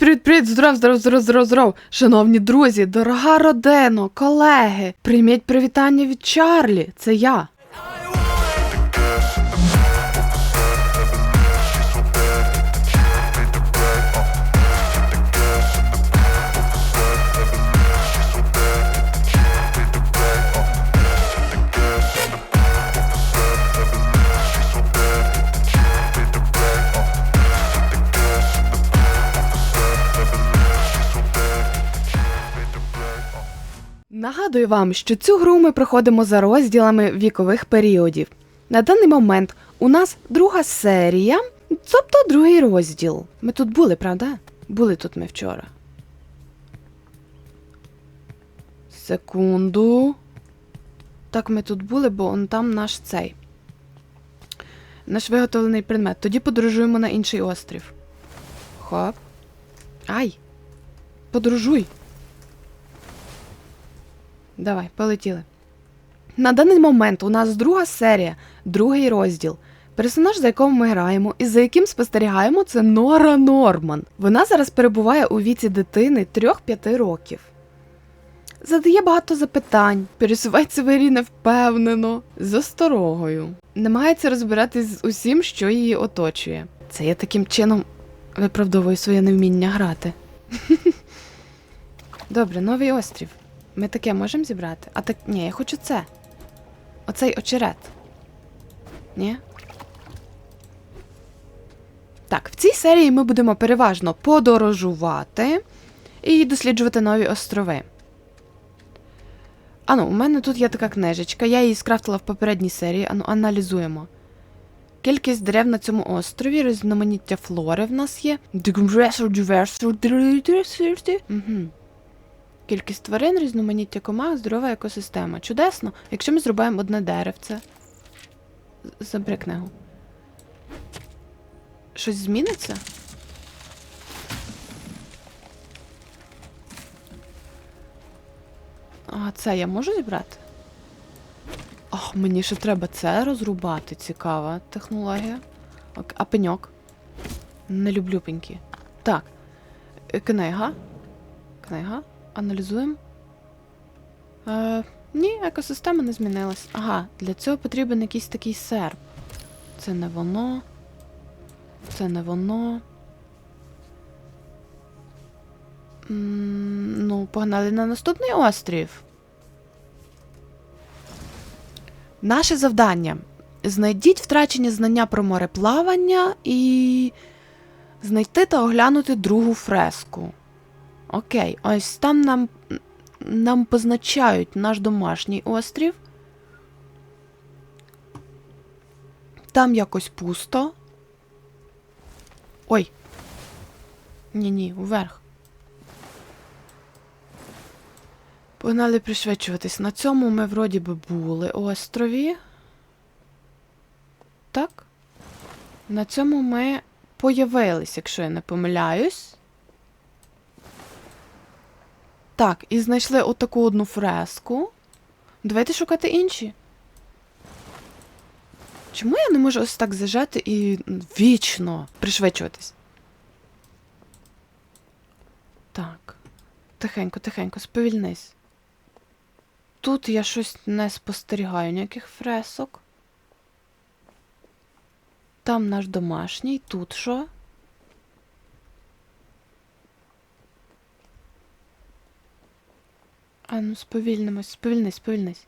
привіт, привіт, здоров, здоров, здоров, здоров, здоров. Шановні друзі, дорога родино, колеги, прийміть привітання від Чарлі. Це я. Нагадую вам, що цю гру ми проходимо за розділами вікових періодів. На даний момент у нас друга серія, тобто другий розділ. Ми тут були, правда? Були тут ми вчора. Секунду. Так, ми тут були, бо он там наш цей. Наш виготовлений предмет. Тоді подорожуємо на інший острів. Хоп. Ай! Подорожуй! Давай, полетіли. На даний момент у нас друга серія, другий розділ. Персонаж, за якого ми граємо і за яким спостерігаємо, це Нора Норман. Вона зараз перебуває у віці дитини 3-5 років. Задає багато запитань, пересувається вирі невпевнено, з осторогою. Намагається розбиратись з усім, що її оточує. Це я таким чином виправдовую своє невміння грати. Добре, новий острів. Ми таке можемо зібрати? А так. Ні, я хочу це. Оцей очерет. Ні? Так, в цій серії ми будемо переважно подорожувати і досліджувати нові острови. Ану, у мене тут є така книжечка, я її скрафтила в попередній серії. Ану, аналізуємо. Кількість дерев на цьому острові, різноманіття флори в нас є. Угу. Кількість тварин, різноманіття комах, здорова екосистема. Чудесно, якщо ми зробимо одне деревце. З- Забери книгу. Щось зміниться? А це я можу зібрати? Ах, мені ще треба це розрубати. Цікава технологія. А пеньок? Не люблю пеньки. Так. Е, Книга. Книга. Аналізуємо. Е, ні, екосистема не змінилась. Ага, для цього потрібен якийсь такий серп. Це не воно. Це не воно. Ну, погнали на наступний острів. Наше завдання. Знайдіть втрачені знання про мореплавання і знайти та оглянути другу фреску. Окей, ось там нам, нам позначають наш домашній острів. Там якось пусто. Ой. Ні-ні, уверх. Погнали пришвидшуватись. На цьому ми вроді би були острові. Так? На цьому ми появились, якщо я не помиляюсь. Так, і знайшли отаку одну фреску. Давайте шукати інші. Чому я не можу ось так зажати і вічно пришвидшуватись? Так. Тихенько, тихенько, сповільнись. Тут я щось не спостерігаю, ніяких фресок. Там наш домашній, тут що? А ну сповільнимось, сповільнись, сповільнись.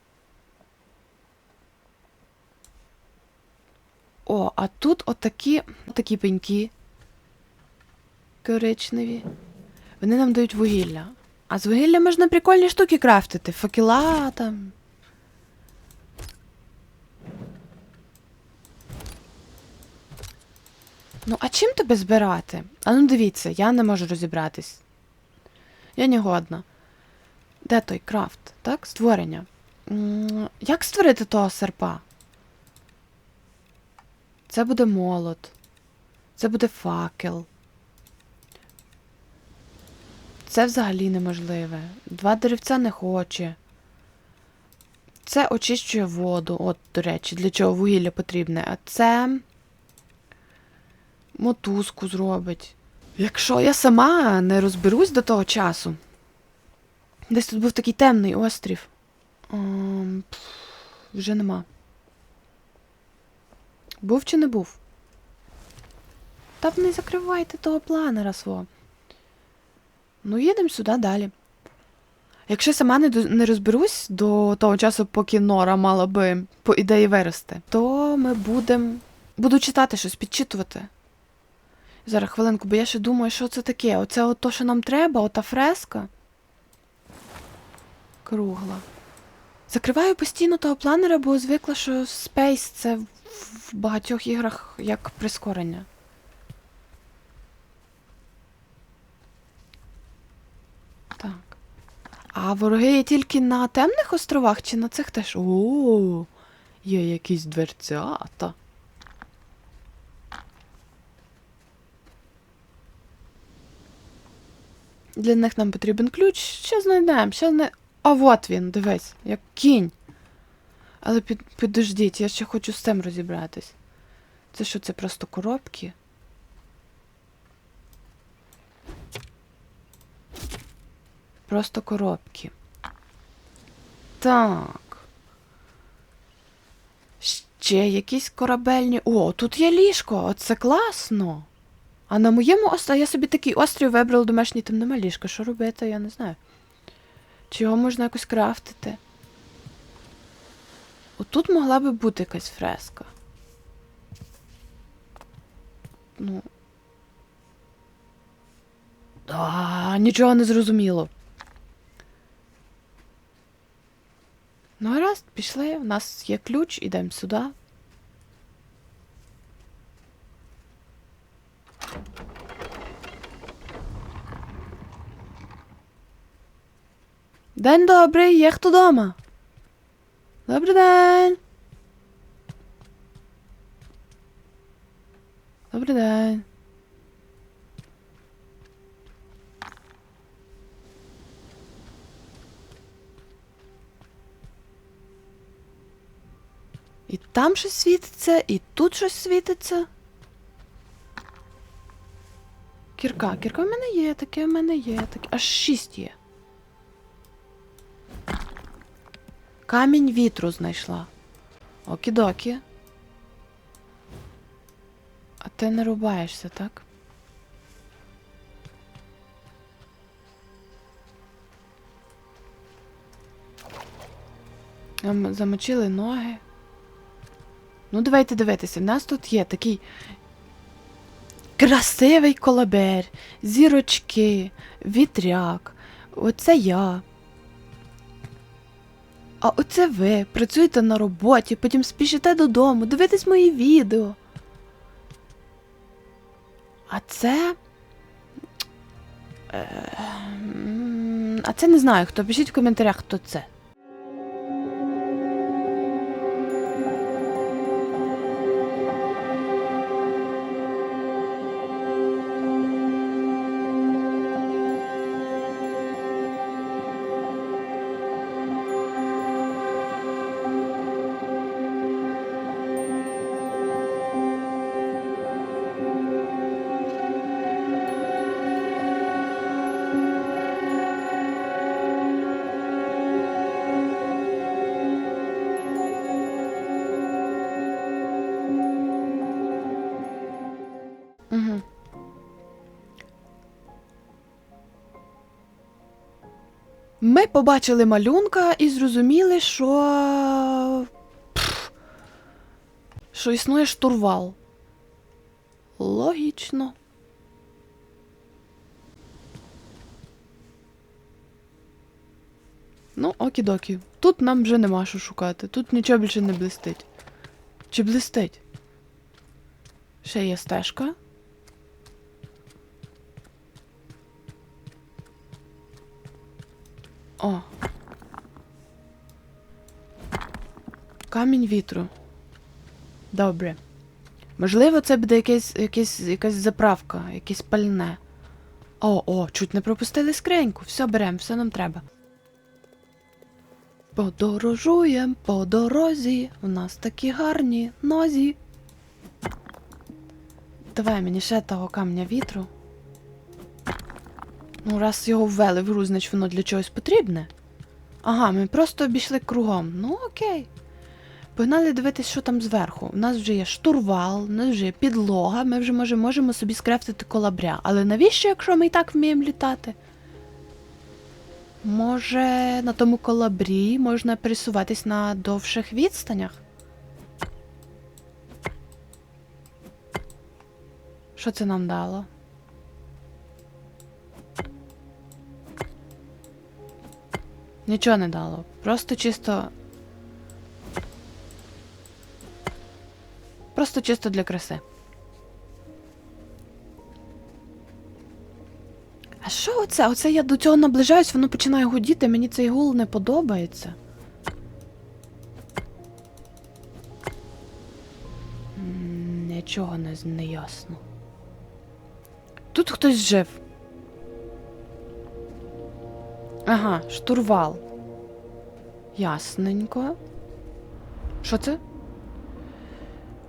О, а тут отакі, отакі пеньки. Коричневі. Вони нам дають вугілля. А з вугілля можна прикольні штуки крафтити. Факела там. Ну, а чим тебе збирати? А ну дивіться, я не можу розібратись. Я не годна. Де той крафт? Так? Створення. Як створити того серпа? Це буде молот. Це буде факел. Це взагалі неможливе. Два деревця не хоче. Це очищує воду. От, до речі, для чого вугілля потрібне. А це мотузку зробить. Якщо я сама не розберусь до того часу. Десь тут був такий темний острів. Ем, пф, вже нема. Був чи не був? Та не закривайте того планера свого. Ну, їдемо сюди далі. Якщо сама не, не розберусь до того часу, поки Нора мала би по ідеї вирости, то ми будемо. Буду читати щось, підчитувати. Зараз хвилинку, бо я ще думаю, що це таке. Оце от то, що нам треба, ота фреска. Кругла. Закриваю постійно того планера, бо звикла, що Space це в багатьох іграх як прискорення. Так. А вороги є тільки на темних островах чи на цих теж. О, є якісь дверцята. Для них нам потрібен ключ. Що знайдемо? Що не. А от він, дивись, як кінь. Але під, підождіть, я ще хочу з цим розібратись. Це що, це просто коробки? Просто коробки. Так. Ще якісь корабельні. О, тут є ліжко, оце класно. А на моєму острові я собі такий острів вибрала домашній, там нема ліжка. Що робити, я не знаю. Чи його можна якось крафтити? Отут могла би бути якась фреска. Ну. А, нічого не зрозуміло. Ну, гаразд, пішли. У нас є ключ, ідемо сюди. День добрий, є хто дома? Добрий день. Добрий день. І там щось світиться, і тут щось світиться. Кірка, кірка в мене є, таке в мене є, таке. Аж шість є. Камінь вітру знайшла. Окідокі. А ти не рубаєшся, так? Ем, Замочили ноги. Ну, давайте дивитися. У нас тут є такий красивий колобер, зірочки, вітряк. Оце я. А оце ви працюєте на роботі, потім спішите додому, дивитесь мої відео. А це. Е, А це не знаю хто. Пишіть в коментарях, хто це. Ми побачили малюнка і зрозуміли, що. Що існує штурвал. Логічно. Ну, окі-докі. Тут нам вже нема що шукати. Тут нічого більше не блистить. Чи блистить? Ще є стежка. Камінь вітру. Добре. Можливо, це буде якесь, якесь, якась заправка, якесь пальне. О, о, чуть не пропустили скриньку. Все беремо, все нам треба. Подорожуєм по дорозі. У нас такі гарні нозі. Давай мені ще того камня вітру. Ну, раз його ввели в гру, значить воно для чогось потрібне. Ага, ми просто обійшли кругом. Ну окей. Погнали дивитись, що там зверху. У нас вже є штурвал, у нас вже є підлога, ми вже може, можемо собі скрафтити колабря. Але навіщо, якщо ми і так вміємо літати? Може, на тому колабрі можна пересуватись на довших відстанях? Що це нам дало? Нічого не дало. Просто чисто. Просто чисто для краси. А що оце? Оце я до цього наближаюсь, воно починає гудіти, мені цей гул не подобається. Нічого не, не ясно. Тут хтось жив. Ага, штурвал. Ясненько. Що це?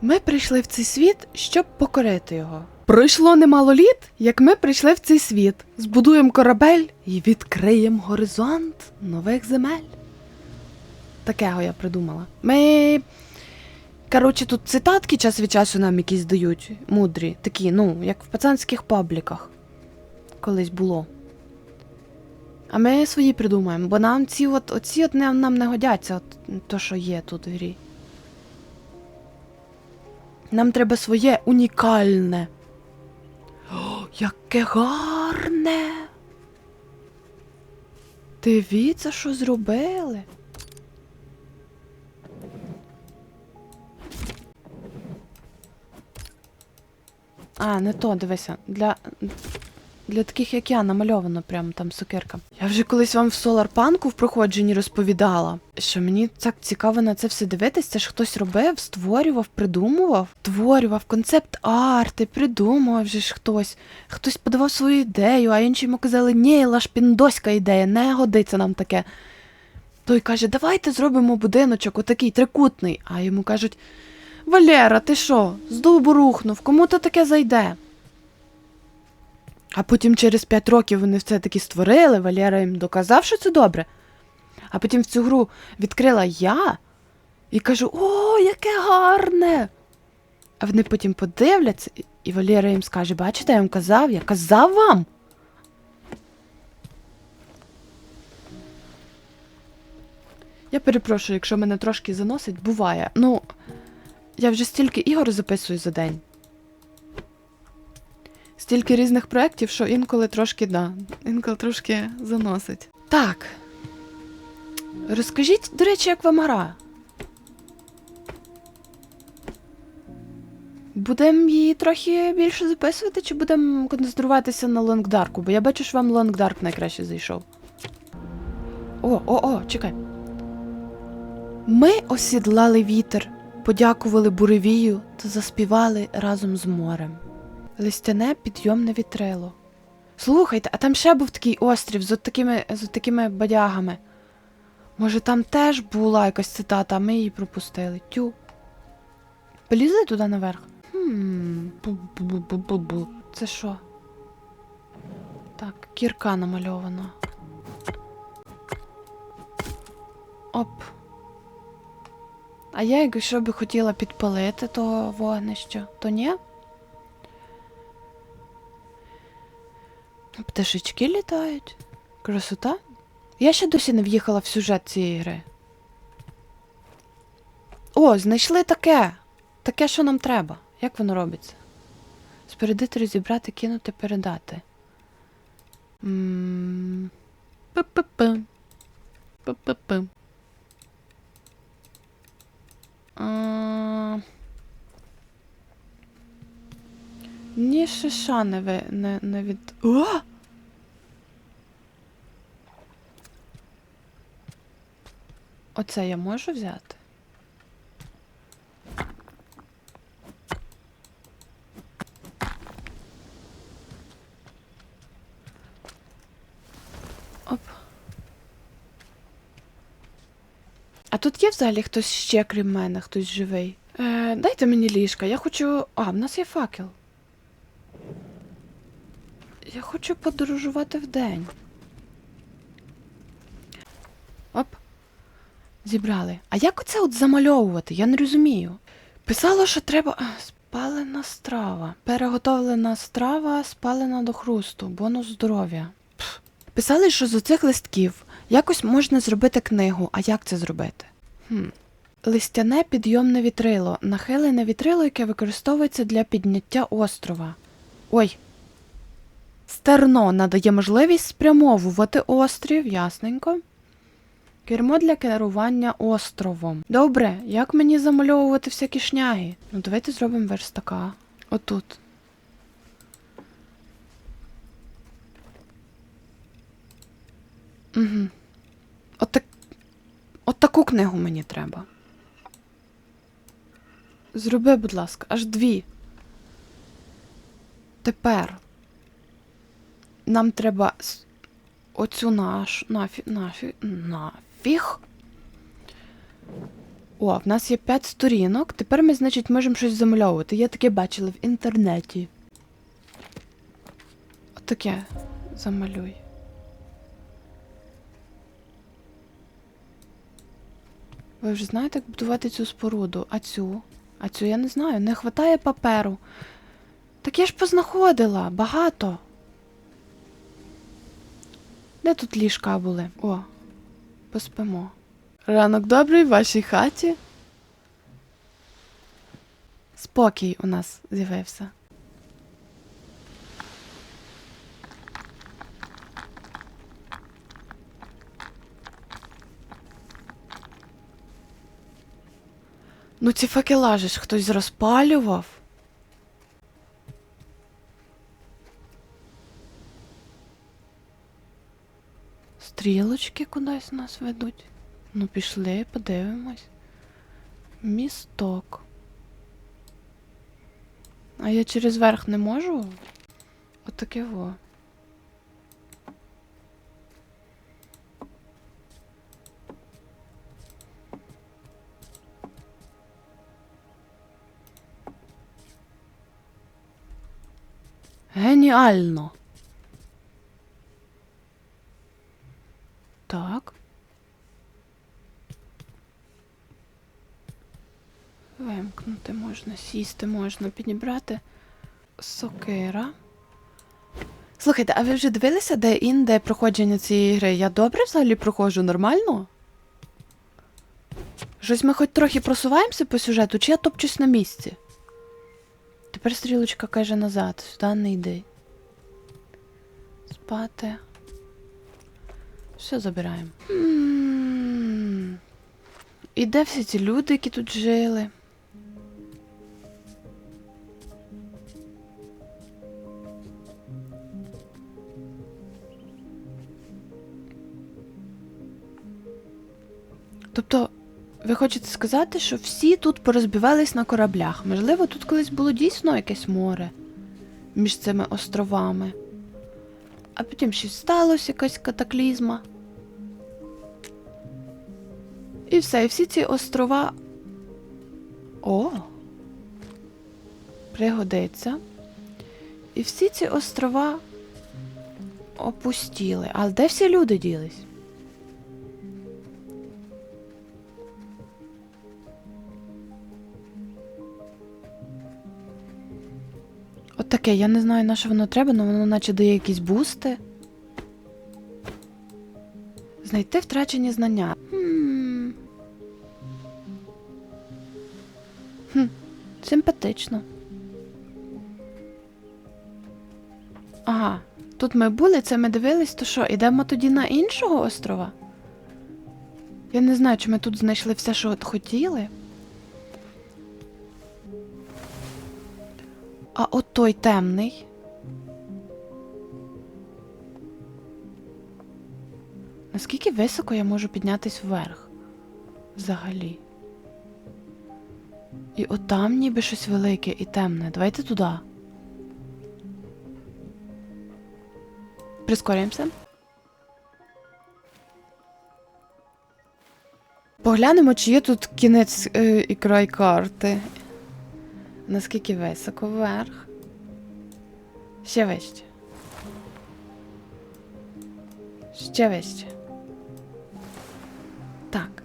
Ми прийшли в цей світ, щоб покорити його. Пройшло немало літ, як ми прийшли в цей світ. Збудуємо корабель і відкриємо горизонт нових земель. Такого я придумала. Ми. Коротше, тут цитатки час від часу нам якісь дають, мудрі, такі, ну, як в пацанських пабліках. Колись було. А ми свої придумаємо, бо нам ці от, оці от не, нам не годяться, от, то, що є тут в грі. Нам треба своє унікальне. О, яке гарне. Дивіться, що зробили. А, не то, дивися. Для, для таких, як я, намальовано прямо там сокирка. Я вже колись вам в Соларпанку в проходженні розповідала, що мені так цікаво на це все дивитись. Це ж хтось робив, створював, придумував, створював концепт арти, придумував же ж хтось. Хтось подавав свою ідею, а інші йому казали, ні, лаш піндоська ідея, не годиться нам таке. Той каже, давайте зробимо будиночок, отакий трикутний. А йому кажуть: Валера, ти що? З дубу рухнув, кому то таке зайде? А потім через 5 років вони все таки створили, Валера їм доказав, що це добре. А потім в цю гру відкрила я і кажу: О, яке гарне! А вони потім подивляться, і Валера їм скаже: бачите, я вам казав, я казав вам. Я перепрошую, якщо мене трошки заносить, буває. Ну, я вже стільки ігор записую за день. Стільки різних проєктів, що інколи трошки, да, інколи трошки заносить. Так. Розкажіть, до речі, як вам гра? Будемо її трохи більше записувати, чи будемо концентруватися на лонгдарку? Бо я бачу, що вам лонгдарк найкраще зайшов. О, о, о, чекай. Ми осідлали вітер, подякували буревію та заспівали разом з морем. Листяне підйомне вітрило. Слухайте, а там ще був такий острів з от такими, з такими бадягами. Може, там теж була якась цитата, а ми її пропустили. Тю. Полізли туди наверх? Хм. Бу-бу-бу-бу-бу. Це що? Так, кірка намальована. Оп. А я, якщо би хотіла підпалити того вогнища, то ні? Пташечки літають. Красота. Я ще досі не в'їхала в сюжет цієї гри. О, знайшли таке. Таке, що нам треба. Як воно робиться? Спередити, розібрати, кинути, передати. М, Пи-пи-пи. Пи-пи-пи. А, Ні шиша не, ви, не, не від. О! Оце я можу взяти? Оп. А тут є взагалі хтось ще, крім мене, хтось живий. Е, дайте мені ліжка, я хочу. А, в нас є факел. Я хочу. подорожувати вдень. Оп. Зібрали. А як оце от замальовувати? Я не розумію. Писало, що треба. Спалена страва. Переготовлена страва, спалена до хрусту. Бонус здоров'я. Писали, що з оцих листків якось можна зробити книгу. А як це зробити? Хм. Листяне підйомне вітрило. Нахилене вітрило, яке використовується для підняття острова. Ой. Стерно надає можливість спрямовувати острів, ясненько. Кермо для керування островом. Добре, як мені замальовувати всякі шняги? Ну, давайте зробимо верстака. Отут. Угу. От, так... От таку книгу мені треба. Зроби, будь ласка, аж дві. Тепер нам треба оцю наш нафі, нафі, нафіг. О, в нас є 5 сторінок. Тепер ми, значить, можемо щось замальовувати. Я таке бачила в інтернеті. Отаке замалюй. Ви вже знаєте, як будувати цю споруду, а цю? А цю я не знаю, не вистачає паперу. Так я ж познаходила багато. Де тут ліжка були? О, поспимо. Ранок добрий в вашій хаті. Спокій у нас з'явився. Ну ці факела ж хтось розпалював. Стрілочки кудись нас ведуть. Ну, пішли, подивимось. Місток. А я через верх не можу? Отаке во. Геніально. Так. Вимкнути можна, сісти можна, підібрати сокира. Слухайте, а ви вже дивилися, де інде проходження цієї гри? Я добре взагалі проходжу нормально? Щось ми хоч трохи просуваємося по сюжету, чи я топчусь на місці? Тепер стрілочка каже назад, сюди не йди. Спати. Все забираємо. І де всі ці люди, які тут жили? Тобто, ви хочете сказати, що всі тут порозбивались на кораблях? Можливо, тут колись було дійсно якесь море між цими островами. А потім щось сталося, якась катаклізма. І все, і всі ці острова. О! Пригодиться. І всі ці острова опустіли. А де всі люди ділись? От таке, я не знаю, на що воно треба, але воно наче дає якісь бусти. Знайти втрачені знання. Симпатично. Ага, тут ми були, це ми дивились, то що, ідемо тоді на іншого острова? Я не знаю, чи ми тут знайшли все, що от хотіли. А от той темний. Наскільки високо я можу піднятись вверх? Взагалі. І от там ніби щось велике і темне. Давайте туди. Прискорюємося. Поглянемо, чи є тут кінець е, і край карти. Наскільки високо вверх? Ще вище. Ще вище. Так.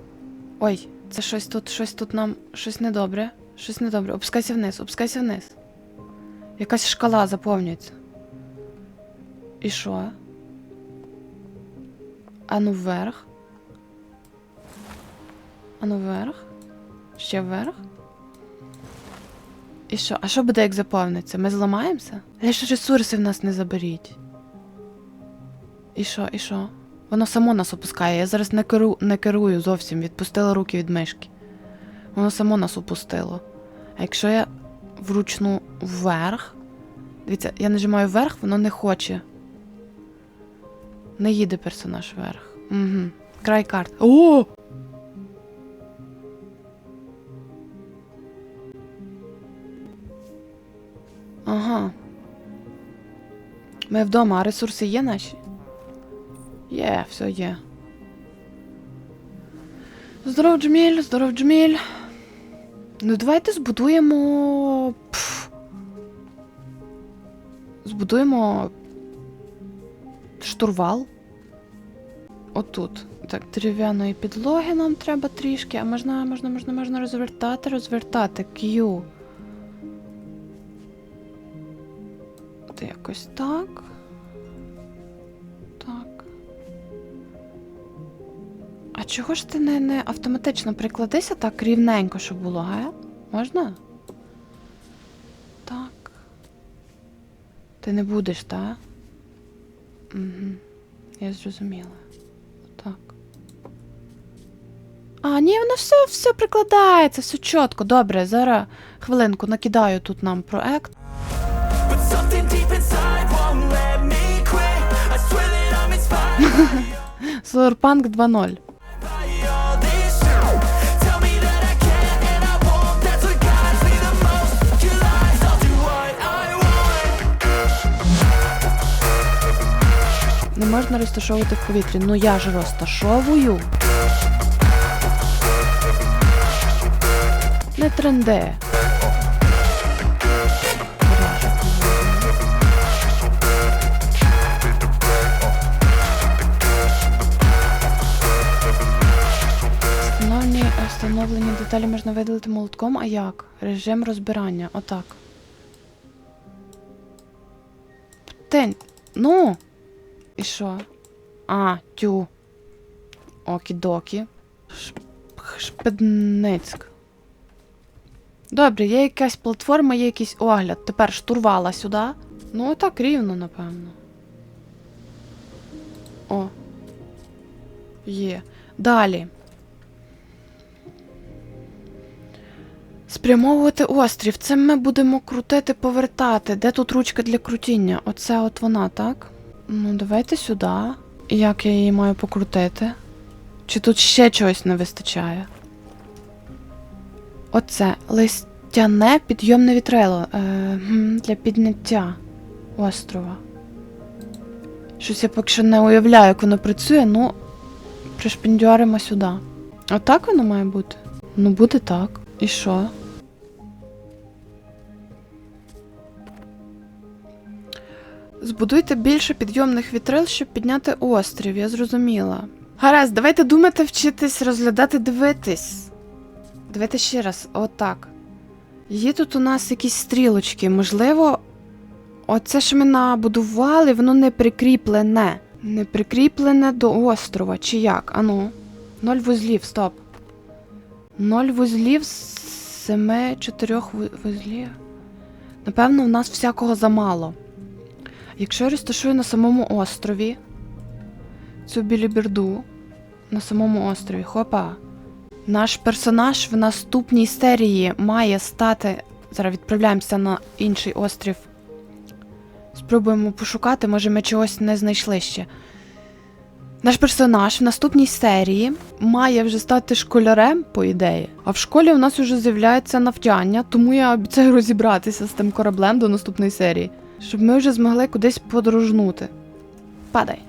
Ой, це щось тут, щось тут нам. Щось недобре. Щось недобре. Опускайся вниз, опускайся вниз. Якась шкала заповнюється. І що? Ану вверх. Ану вверх. Ще вверх. І що? А що буде, як заповниться? Ми зламаємося? Лише ресурси в нас не заберіть. І що, і що? Воно само нас опускає. Я зараз не, керу... не керую зовсім, відпустила руки від мишки. Воно само нас опустило. А якщо я вручну вверх. Дивіться, я нажимаю вверх, воно не хоче. Не їде персонаж вверх. Угу. Край карт. О! Ага. Ми вдома, а ресурси є наші? Є, все є. Здоров, Джміль, здоров, Джміль. Ну, давайте збудуємо. Пф. Збудуємо штурвал. Отут. Так, дерев'яної підлоги нам треба трішки, а можна, можна, можна, можна розвертати, розвертати. Q. От якось так. чого ж ти не не автоматично прикладися так рівненько, щоб було, га? Можна? Так. Ти не будеш, так? Угу. Я зрозуміла. Так. А, ні, воно все все прикладається, все чітко. Добре, зараз хвилинку накидаю тут нам проект. Solarpunk 2.0 Не можна розташовувати в повітрі. Ну я ж розташовую. Не тренде. Встановлені, деталі можна видалити молотком, а як? Режим розбирання. Отак. Птень. Ну. І що? А, тю. Окі-докі. Шп- Шпедницьк. Добре, є якась платформа, є якийсь огляд. Тепер штурвала сюди. Ну, так рівно, напевно. О. Є. Далі. Спрямовувати острів. Це ми будемо крутити, повертати. Де тут ручка для крутіння? Оце от вона, так? Ну, давайте сюди. Як я її маю покрутити? Чи тут ще чогось не вистачає? Оце листяне підйомне вітрило е, для підняття острова. Щось я поки що не уявляю, як воно працює, ну пришпіндюримо сюди. Отак воно має бути? Ну, буде так. І що? Збудуйте більше підйомних вітрил, щоб підняти острів, я зрозуміла. Гаразд, давайте думати, вчитись, розглядати, дивитись. Давайте ще раз, отак. Є тут у нас якісь стрілочки, можливо, оце що ми набудували, воно не прикріплене. Не прикріплене до острова, чи як? Ану. Ноль вузлів, стоп. Ноль вузлів з семи чотирьох вузлів. Напевно, у нас всякого замало. Якщо я розташую на самому острові цю біліберду на самому острові, хопа. Наш персонаж в наступній серії має стати. Зараз відправляємося на інший острів. Спробуємо пошукати, може ми чогось не знайшли ще. Наш персонаж в наступній серії має вже стати школярем, по ідеї. А в школі у нас вже з'являється навчання, тому я обіцяю розібратися з тим кораблем до наступної серії, щоб ми вже змогли кудись подорожнути. Падай.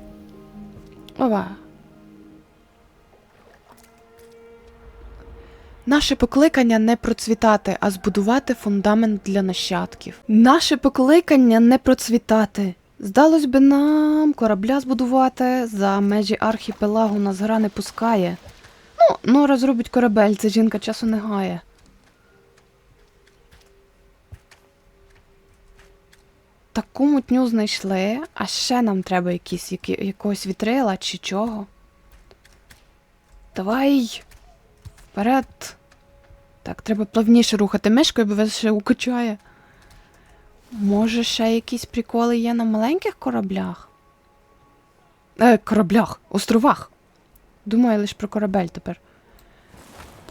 Ова. Наше покликання не процвітати, а збудувати фундамент для нащадків. Наше покликання не процвітати, Здалось би нам корабля збудувати за межі архіпелагу нас гра не пускає. Ну, Нора зробить корабель, це жінка часу не гає. Таку мутню знайшли, а ще нам треба якісь, які, якогось вітрила чи чого. Давай. Вперед. Так, треба плавніше рухати мишкою, бо вас ще укачає. Може, ще якісь приколи є на маленьких кораблях? Е, кораблях, островах. Думаю лише про корабель тепер.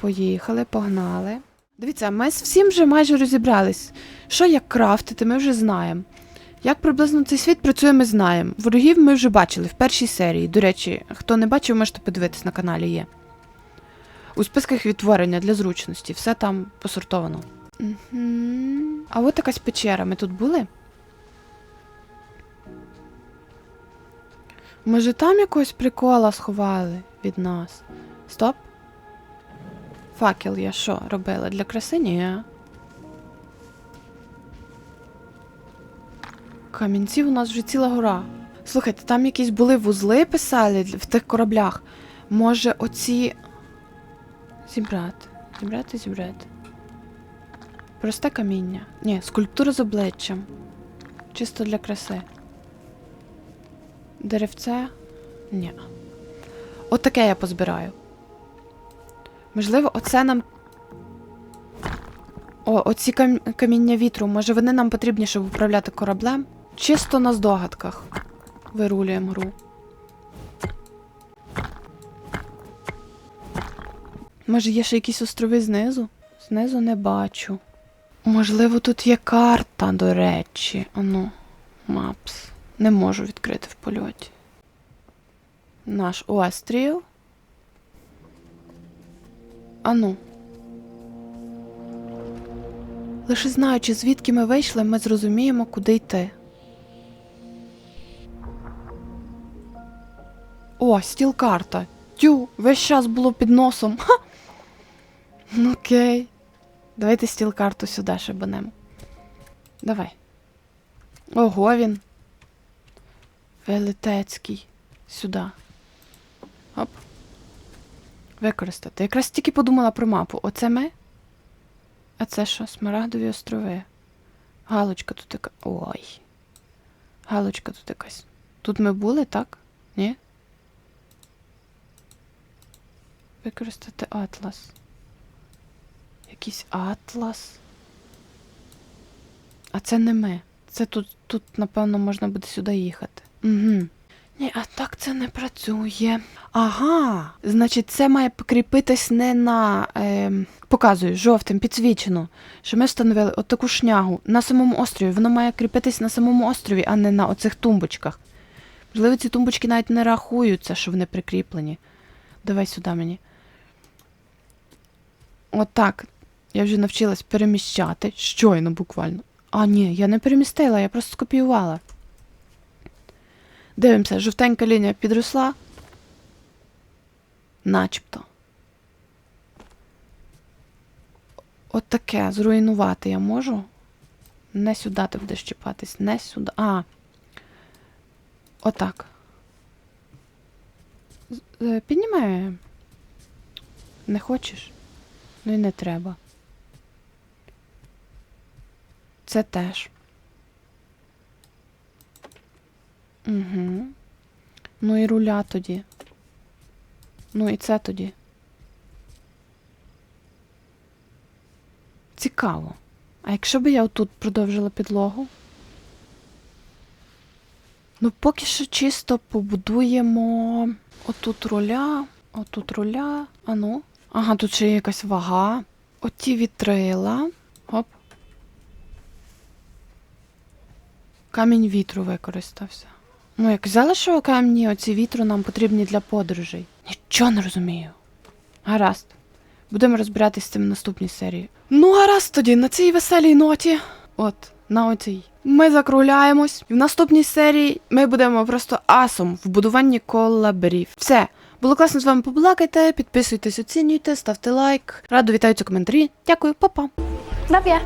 Поїхали, погнали. Дивіться, ми з всім вже майже розібрались. Що як крафтити, ми вже знаємо. Як приблизно цей світ працює, ми знаємо. Ворогів ми вже бачили в першій серії. До речі, хто не бачив, можете подивитись на каналі є. У списках відтворення для зручності, все там посортовано. Угу. А от якась печера. Ми тут були? Може там якогось прикола сховали від нас? Стоп. Факел я що робила? Для краси? Ні. Камінців у нас вже ціла гора. Слухайте, там якісь були вузли писали в тих кораблях. Може, оці. Зібрати. Зібрати, зібрати. Просте каміння. Ні, скульптура з обличчям. Чисто для краси. Деревце? Ні. От таке я позбираю. Можливо, оце нам. О, оці кам... каміння вітру. Може, вони нам потрібні, щоб управляти кораблем? Чисто на здогадках. Вирулюємо гру. Може, є ще якісь острови знизу? Знизу не бачу. Можливо, тут є карта, до речі. Ану, мапс. Не можу відкрити в польоті. Наш острів. Ану. Лише знаючи, звідки ми вийшли, ми зрозуміємо, куди йти. О, стіл карта. Тю, весь час було під носом. Ха! Ну, Окей. Давайте стіл карту сюди шибанемо. Давай. Ого він. Велетецький. Сюди. Оп. Використати. Якраз тільки подумала про мапу. Оце ми? А це що? Смарагдові острови. Галочка тут яка. Ой. Галочка тут якась. Тут ми були, так? Ні? Використати атлас. Якийсь атлас. А це не ми. Це тут, тут напевно, можна буде сюди їхати. Угу. Ні, а так це не працює. Ага. Значить, це має покріпитись не на. Е, показую, жовтим, підсвічено. Що ми встановили отаку шнягу на самому острові. Воно має кріпитись на самому острові, а не на оцих тумбочках. Можливо, ці тумбочки навіть не рахуються, що вони прикріплені. Давай сюди мені. Отак. Я вже навчилась переміщати. Щойно буквально. А, ні, я не перемістила, я просто скопіювала. Дивимося, жовтенька лінія підросла. Начебто. От таке зруйнувати я можу. Не сюди ти будеш чіпатись, не сюди. А. Отак. Е, Не хочеш? Ну і не треба. Це теж. Угу. Ну і руля тоді. Ну і це тоді. Цікаво. А якщо би я отут продовжила підлогу? Ну, поки що чисто побудуємо отут руля, отут руля. А ну. Ага, тут ще є якась вага. Оті вітрила. Оп. Камінь вітру використався. Ну, як залишило камні, оці вітру нам потрібні для подорожей. Нічого не розумію. Гаразд. Будемо розбиратись з цим в наступній серії. Ну, гаразд тоді, на цій веселій ноті. От, на оцій. Ми закругляємось. І в наступній серії ми будемо просто асом в будуванні колаберів. Все. Було класно з вами побалакайте, підписуйтесь, оцінюйте, ставте лайк. Радо вітаються коментарі. Дякую, па-па. Love ya.